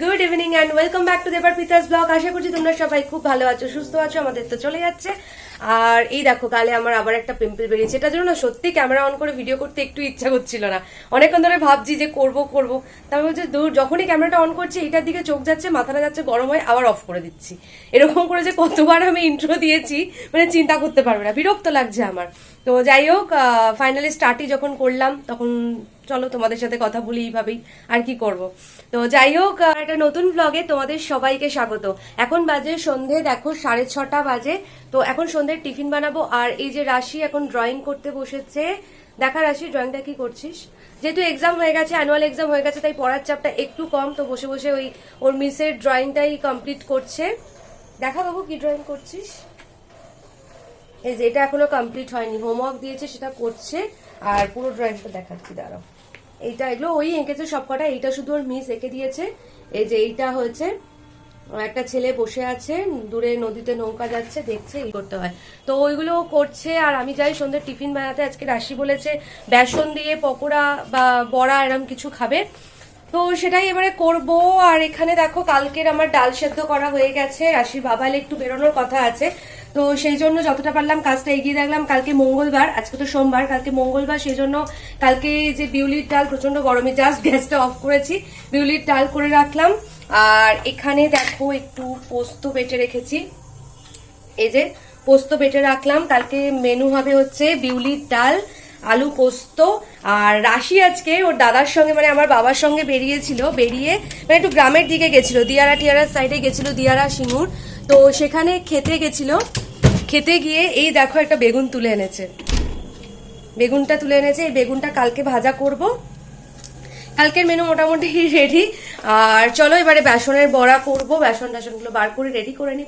Good evening and welcome back to Debarpita's blog আশা করছি তোমরা সবাই খুব ভালো আছো, সুস্থ আছো, আমাদের তো চলে যাচ্ছে। আর এই দেখো, কালে আমার আবার একটা পিম্পল বেরিয়েছে। এটার জন্য সত্যি ক্যামেরা অন করে ভিডিও করতে একটু ইচ্ছা করছিল না। অনেকক্ষণ ধরে ভাবছি যে করব করব। তারপর হচ্ছে দূর, যখনই ক্যামেরাটা অন করছি, এটার দিকে চোখ যাচ্ছে, মাথাটা যাচ্ছে, গরম হয়ে আবার অফ করে দিচ্ছি। এরকম করে যে কতবার আমি ইন্ট্রো দিয়েছি মানে চিন্তা করতে পারবে না। বিরক্ত লাগছে আমার। তো যাই হোক ফাইনালি স্টার্টই যখন করলাম, তখন চলো তোমাদের সাথে কথা বলি এইভাবেই, আর কি করব। তো যাই হোক একটা নতুন ব্লগে তোমাদের সবাইকে স্বাগত। এখন বাজে সন্ধে, দেখো সাড়ে ছটা বাজে। তো এখন সন্ধ্যের টিফিন বানাবো, আর এই যে রাশি এখন ড্রয়িং করতে বসেছে। দেখা রাশি ড্রয়িংটা কি করছিস? যেহেতু এক্সাম হয়ে গেছে অ্যানুয়াল এক্সাম হয়ে গেছে, তাই পড়ার চাপটা একটু কম, তো বসে বসে ওই ওর মিসের ড্রয়িংটাই কমপ্লিট করছে। দেখা বাবু কি ড্রয়িং করছিস? এই যে এটা এখনও কমপ্লিট হয়নি হোমওয়ার্ক দিয়েছে, সেটা করছে। আর পুরো ড্রয়িংটা দেখাচ্ছি, দাঁড়াও। এইটা এগুলো ওই এঁকেছে সবকটা, এইটা শুধু ওর মিস এঁকে দিয়েছে। এই যে এইটা হয়েছে, একটা ছেলে বসে আছে, দূরে নদীতে নৌকা যাচ্ছে, দেখছে এই করতে হয়। তো ওইগুলো করছে, আর আমি যাই সন্ধ্যে টিফিন বানাতে, আজকে রাশি বলেছে, বেসন দিয়ে পকোড়া বা বড়া এরম কিছু খাবে। তো সেটাই এবারে করব। আর এখানে দেখো, কালকের আমার ডাল সেদ্ধ করা হয়ে গেছে। রাশির বাবা এলে একটু বেরোনোর কথা আছে। তো সেই জন্য যতটা পারলাম কাজটা এগিয়ে রাখলাম কালকে মঙ্গলবার, আজকে তো সোমবার, কালকে মঙ্গলবার, সেই জন্য কালকে যে বিউলির ডাল প্রচণ্ড গরমে জাস্ট গ্যাসটা অফ করেছি, বিউলির ডাল করে রাখলাম। আর এখানে দেখো, একটু পোস্ত বেটে রেখেছি। এই যে পোস্ত বেটে রাখলাম। কালকে মেনু হবে হচ্ছে বিউলির ডাল আলু পোস্ত আর রাশি আজকে ওর দাদার সঙ্গে মানে আমার বাবার সঙ্গে বেরিয়েছিল, বেরিয়ে মানে একটু গ্রামের দিকে গেছিল, দিয়ারা টিয়ারার সাইডে গেছিল, দিয়ারা সিঙ্গুর। তো সেখানে খেতে গেছিল। খেতে গিয়ে এই দেখো একটা বেগুন তুলে এনেছে। বেগুনটা তুলে এনেছে, এই বেগুনটা কালকে ভাজা করব। কালকের মেনু মোটামুটি রেডি আর চলো এবারে বেসনের বড়া করব বেসন টাসনগুলো বার করে রেডি করে নিই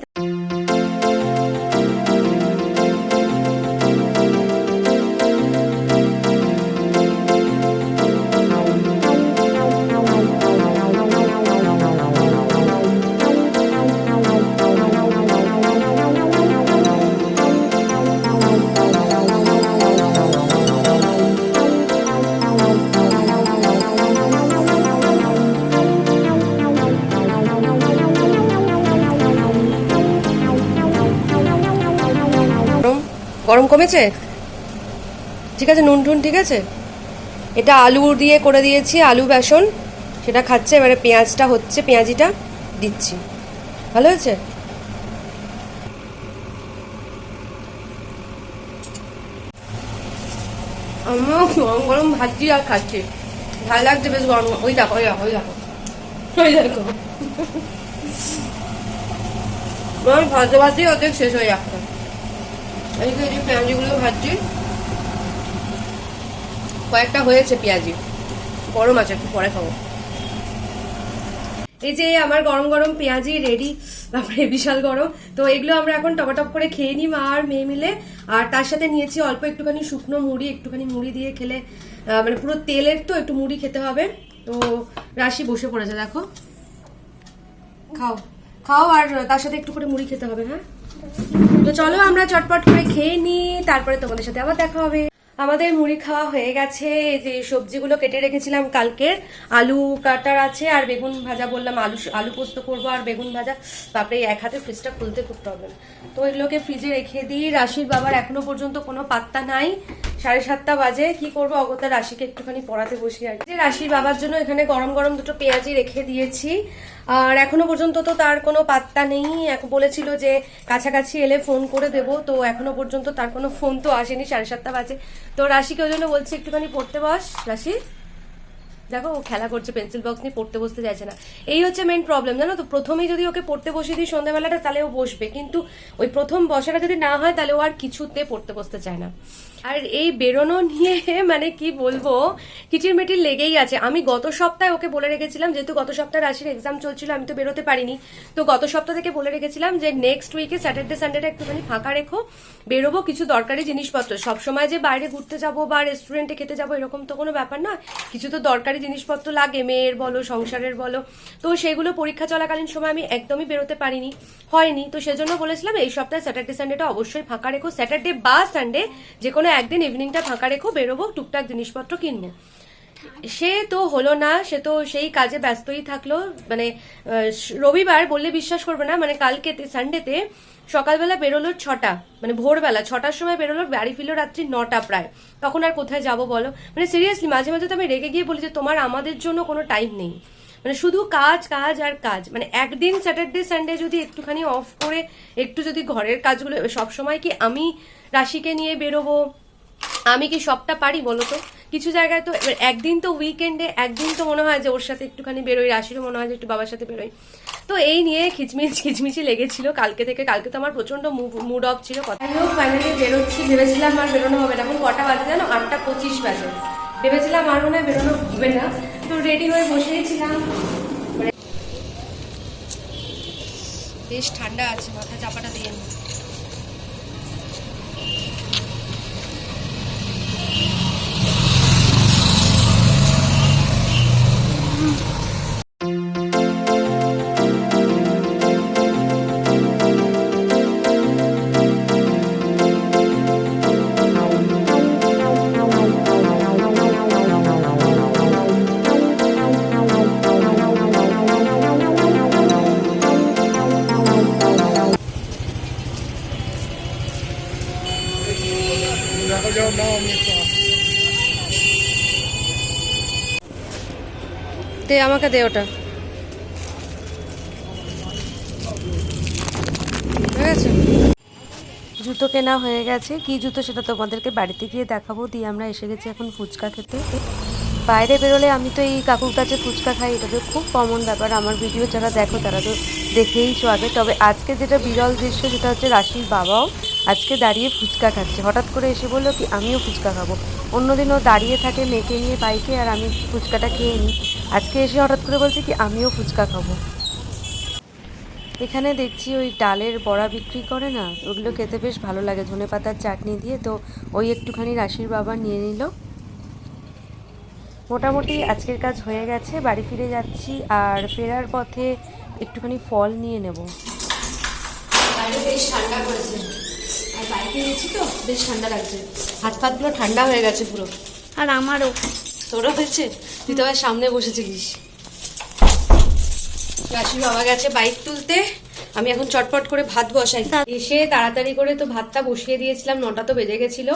গরম কমেছে? ঠিক আছে, নুন টুন ঠিক আছে? এটা আলু দিয়ে করে দিয়েছি, আলু বেসন। সেটা খাচ্ছে, এবারে পেঁয়াজটা হচ্ছে, পেঁয়াজিটা দিচ্ছি। ভালো হয়েছে? আমিও গরম গরম ভাজি আর খাচ্ছি। ভালো লাগছে বেশ গরম। ওই দেখো ওই দেখো ওই দেখো। ওই দেখো। ভাজতে ভাজতেই অর্ধেক শেষ হয়ে যাচ্ছে। এদিকে এই যে পেঁয়াজিগুলো ভাজছি, কয়েকটা হয়েছে পেঁয়াজি, গরম আছে, একটু পরে খাব। এই যে আমার গরম গরম পেঁয়াজি রেডি তারপরে বিশাল গরম, তো এগুলো আমরা এখন টপাটপ করে খেয়ে নিই মা আর মেয়ে মিলে। আর তার সাথে নিয়েছি অল্প একটুখানি শুকনো মুড়ি, একটুখানি মুড়ি দিয়ে খেলে মানে পুরো তেলের তো একটু মুড়ি খেতে হবে। তো রাশি বসে পড়েছে, দেখো। খাও। খাও আর তার সাথে একটু করে মুড়ি খেতে হবে হ্যাঁ? তো চলো আমরা চটপট করে খেয়ে নিই তারপরে তোমাদের সাথে আবার দেখা হবে। আমাদের মুড়ি খাওয়া হয়ে গেছে। যে সবজিগুলো কেটে রেখেছিলাম কালকে আলু কাটার আছে আর বেগুন ভাজা বললাম, আলু আলু পোস্ত করব আর বেগুন ভাজা। তারপরে এক হাতে ফ্রিজটা খুলতে খুব প্রবলেম তো এগুলোকে ফ্রিজে রেখে দিই। রাশির বাবার এখনও পর্যন্ত কোনো পাত্তা নাই। সাড়ে সাতটা বাজে, কি করব? অগত্যা রাশিকে একটুখানি পড়াতে বসি আর। যে রাশির বাবার জন্য এখানে গরম গরম দুটো পেঁয়াজি রেখে দিয়েছি। আর এখনও পর্যন্ত তো তার কোনো পাত্তা নেই। এখন বলেছিল যে কাছাকাছি এলে ফোন করে দেব, তো এখনও পর্যন্ত তার কোনো ফোন তো আসেনি, সাড়ে সাতটা বাজে। তো রাশিকে ওই জন্য বলছি, একটুখানি পড়তে বস, রাশি। দেখো, ও খেলা করছে পেন্সিল বক্স নিয়ে পড়তে বসতে চাইছে না। এই হচ্ছে মেন প্রবলেম জানো তো? প্রথমেই যদি ওকে পড়তে বসিয়ে দিই সন্ধ্যাবেলাটা, তাহলে ও বসবে। কিন্তু ওই প্রথম বসাটা যদি না হয়, তাহলে ও আর কিছুতে পড়তে বসতে চায় না। আর এই বেরোনো নিয়ে মানে কি বলব কিচির মিটির লেগেই আছে। আমি গত সপ্তাহে ওকে বলে রেখেছিলাম, যেহেতু গত সপ্তাহে রাশির এক্সাম চলছিল, আমি তো বেরোতে পারিনি। তো গত সপ্তাহ থেকে বলে রেখেছিলাম যে নেক্সট উইকে স্যাটারডে সানডেটা একটুখানি ফাঁকা রেখো, বেরোবো, কিছু দরকারি জিনিসপত্র। সবসময় যে বাইরে ঘুরতে যাব বা রেস্টুরেন্টে খেতে যাব, এরকম তো কোনো ব্যাপার না কিছু তো দরকারি জিনিসপত্র লাগে, মেয়ের বলো, সংসারের বলো। তো সেগুলো পরীক্ষা চলাকালীন সময় আমি একদমই বেরোতে পারিনি, হয়নি। তো সেজন্য বলেছিলাম, এই সপ্তাহে স্যাটারডে সানডেটা অবশ্যই ফাঁকা রেখো। স্যাটারডে বা সানডে যে কোনো একদিন ইভিনিংটা ফাঁকা রেখো বেরোবো, টুকটাক জিনিসপত্র কিনবো। সে তো হলো না, সে তো সেই কাজে ব্যস্তই থাকল। মানে রবিবার বললে বিশ্বাস করবে না মানে কালকে সানডেতে সকালবেলা বেরোলো ছটা মানে ভোরবেলা ছটার সময় বেরোলো, বাড়ি ফিরলো রাত্রি নটা প্রায়। তখন আর কোথায় যাব বলো? মানে সিরিয়াসলি মাঝে মাঝে তো আমি রেগে গিয়ে বলি যে, তোমার আমাদের জন্য কোনো টাইম নেই। মানে শুধু কাজ কাজ আর কাজ। মানে একদিন স্যাটারডে সানডে যদি একটুখানি অফ করে, একটু যদি ঘরের কাজগুলো সব সময় কি আমি রাশিকে নিয়ে বেরোবো? আমি কি সবটা পারি বলো তো? কিছু জায়গায় তো একদিন তো উইকেন্ডে একদিন তো মনে হয় যে ওর সাথে একটুখানি বেরোই, রাশিরও মনে হয় যে একটু বাবার সাথে বেরোই। তো এই নিয়ে খিচমিচ খিচমিচি লেগেছিল কালকে থেকে। কালকে তো আমার প্রচণ্ড মুড অফ ছিল কথা। ফাইনালি বেরোচ্ছি। ভেবেছিলাম আর বেরোনো হবে না। এখন কটা বাজে জানো? আটটা পঁচিশ বাজে। ভেবেছিলাম আর মনে হয় বেরোনো হবে না। তো রেডি হয়ে বসেই ছিলাম। বেশ ঠান্ডা আছে, মাথা চাপাটা দিয়ে দে, আমাকে দে ওটা। জুতো কেনা হয়ে গেছে। কি জুতো সেটা তোমাদেরকে বাড়িতে গিয়ে দেখাবো। দিয়ে আমরা এসে গেছি এখন ফুচকা খেতে। বাইরে বেরোলে আমি তো এই কাকুর কাছে ফুচকা খাই, এটা তো খুব কমন ব্যাপার। আমার ভিডিও যারা দেখো, তারা তো দেখেইছো আগে। তবে আজকে যেটা বিরল দৃশ্য, সেটা হচ্ছে রাশির বাবাও আজকে দাঁড়িয়ে ফুচকা খাচ্ছে। হঠাৎ করে এসে বলল কি, আমিও ফুচকা খাব। অন্যদিন ও দাঁড়িয়ে থাকে মেয়েকে নিয়ে বাইকে, আর আমি ফুচকাটা খেয়ে নিই। আজকে এসে হঠাৎ করে বলছে কি, আমিও ফুচকা খাব। এখানে দেখছি ওই ডালের বড়া বিক্রি করে না, ওগুলো খেতে বেশ ভালো লাগে। ধনে পাতার চাটনি দিয়ে তো ওই একটুখানি রাশির বাবা নিয়ে নিল। মোটামুটি আজকের কাজ হয়ে গেছে, বাড়ি ফিরে যাচ্ছি, আর ফেরার পথে একটুখানি ফল নিয়ে নেব। ঠান্ডা করেছে আর বাইকে গেছি তো বেশ ঠান্ডা লাগছে। হাত পাতগুলো ঠান্ডা হয়ে গেছে পুরো। আর আমারও। তোরও হয়েছে? তুই তো সামনে বসেছিলিস। রাশির বাবা গেছে বাইক তুলতে। আমি এখন চটপট করে ভাত বসাই। এসে তাড়াতাড়ি করে তো ভাতটা বসিয়ে দিয়েছিলাম নটা তো বেজে গেছিল।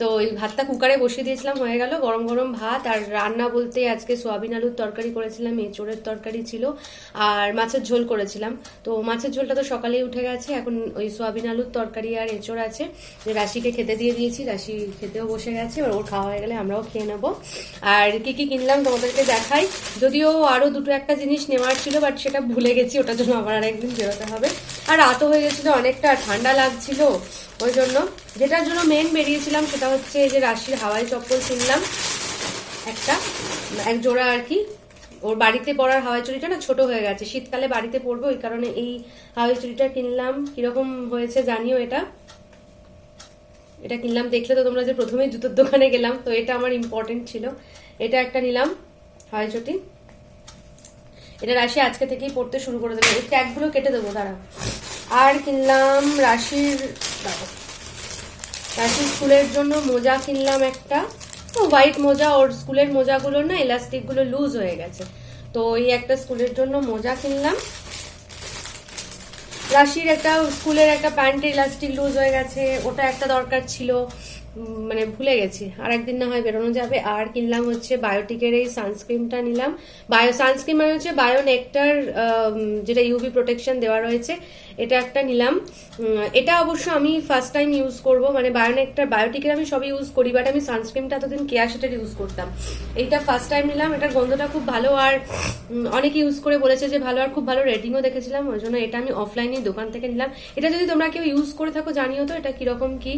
তো ওই ভাতটা কুকারে বসিয়ে দিয়েছিলাম হয়ে গেল গরম গরম ভাত। আর রান্না বলতে আজকে সোয়াবিন আলুর তরকারি করেছিলাম এঁচোড়ের তরকারি ছিল আর মাছের ঝোল করেছিলাম। তো মাছের ঝোলটা তো সকালেই উঠে গেছে এখন ওই সোয়াবিন আলুর তরকারি আর এঁচোড় আছে। যে রাশিকে খেতে দিয়ে দিয়েছি রাশি খেতেও বসে গেছে এবার ওর খাওয়া হয়ে গেলে আমরাও খেয়ে নেব। আর কি কি কিনলাম তোমাদেরকে দেখাই। যদিও আরও দুটো একটা জিনিস নেওয়ার ছিল বাট সেটা ভুলে গেছি ওটার জন্য আবার আরেকদিন বেরোতে হবে। আর রাতও হয়ে গেছিল, অনেকটা ঠান্ডা লাগছিল। ওই জন্য যেটার জন্য মেন বেরিয়েছিলাম সেটা হচ্ছে এই যে রাশির হাওয়াই চপ্পল কিনলাম। একটা, এক জোড়া আর কি। ওর বাড়িতে পরার হাওয়াই চুড়িটা না ছোট হয়ে গেছে। শীতকালে বাড়িতে পরবো ওই কারণে এই হাওয়াই চুড়িটা কিনলাম। কীরকম হয়েছে জানিও এটা। এটা কিনলাম, দেখলে তো তোমরা যে প্রথমেই জুতোর দোকানে গেলাম, তো এটা আমার ইম্পর্টেন্ট ছিল। এটা একটা নিলাম হাওয়াই চটি। এটা রাশি আজকে থেকেই পড়তে শুরু করে দেবে। এই ট্যাগগুলো কেটে দেবো, দাঁড়া। আর কিনলাম রাশির। রাশির স্কুলের জন্য মোজা কিনলাম একটা। তো হোয়াইট মোজা, ওর স্কুলের মোজাগুলো না, ইলাস্টিকগুলো লুজ হয়ে গেছে। তো এই একটা স্কুলের জন্য মোজা কিনলাম। রাশির একটা, স্কুলের একটা প্যান্টের ইলাস্টিক লুজ হয়ে গেছে, ওটা একটা দরকার ছিল। মানে ভুলে গেছি। আর একদিন না হয় বেরোনো যাবে। আর কিনলাম হচ্ছে বায়োটিকের এই সানস্ক্রিনটা নিলাম। বায়ো সানস্ক্রিন মানে হচ্ছে বায়ো নেকটার যেটা ইউভি প্রোটেকশন দেওয়া রয়েছে, এটা একটা নিলাম। এটা অবশ্য আমি ফার্স্ট টাইম ইউজ করব। মানে বায়োনেকটার, বায়োটিকের আমি সবই ইউজ করি বাট আমি সানস্ক্রিনটা এতদিন কেয়ার সেটার ইউজ করতাম। এইটা ফার্স্ট টাইম নিলাম। এটার গন্ধটা খুব ভালো। আর অনেকে ইউজ করে বলেছে যে ভালো। আর খুব ভালো রেটিংও দেখেছিলাম। ওই জন্য এটা আমি অফলাইনে দোকান থেকে নিলাম। এটা যদি তোমরা কেউ ইউজ করে থাকো, জানিও তো এটা কীরকম কি।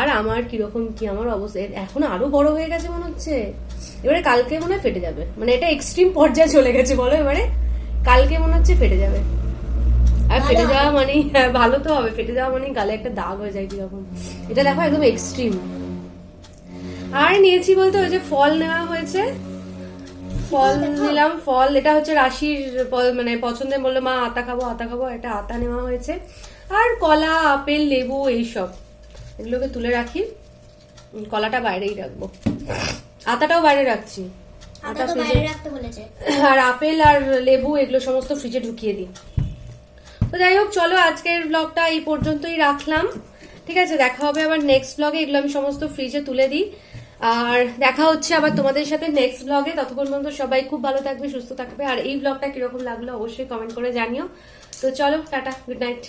আর আমার কীরকম কি আমার অবস্থা? এখন আরও বড় হয়ে গেছে মনে হচ্ছে। এবারে কালকে মনে হয় ফেটে যাবে। মানে এটা এক্সট্রিম পর্যায়ে চলে গেছে বলো এবারে। কালকে মনে হচ্ছে ফেটে যাবে। আর ফেটে যাওয়া মানে ভালো তো হবে। ফেটে যাওয়া মানে গালে একটা দাগ হয়ে যায় কীরকম। এটা দেখো একদম এক্সট্রিম আর নিয়েছি বলতে ওই যে ফল নেওয়া হয়েছে। ফল নিলাম ফল। এটা হচ্ছে রাশির মানে পছন্দের বলল মা আতা খাব আতা খাব। এটা আতা নেওয়া হয়েছে। আর কলা আপেল লেবু এইসব। এগুলোকে তুলে রাখি। কলাটা বাইরেই রাখব। আতাটাও বাইরে রাখছি। ফ্রিজে আর আপেল আর লেবু এগুলো সমস্ত ফ্রিজে ঢুকিয়ে দিই। তো যাই হোক চলো আজকের ব্লগটা এই পর্যন্তই রাখলাম। ঠিক আছে দেখা হবে আবার নেক্সট ব্লগে এগুলো আমি সমস্ত ফ্রিজে তুলে দিই। আর দেখা হচ্ছে আবার তোমাদের সাথে নেক্সট ব্লগে ততক্ষণ পর্যন্ত সবাই খুব ভালো থাকবে সুস্থ থাকবে। আর এই ব্লগটা কীরকম লাগল অবশ্যই কমেন্ট করে জানিও। তো চলো টাটা গুড নাইট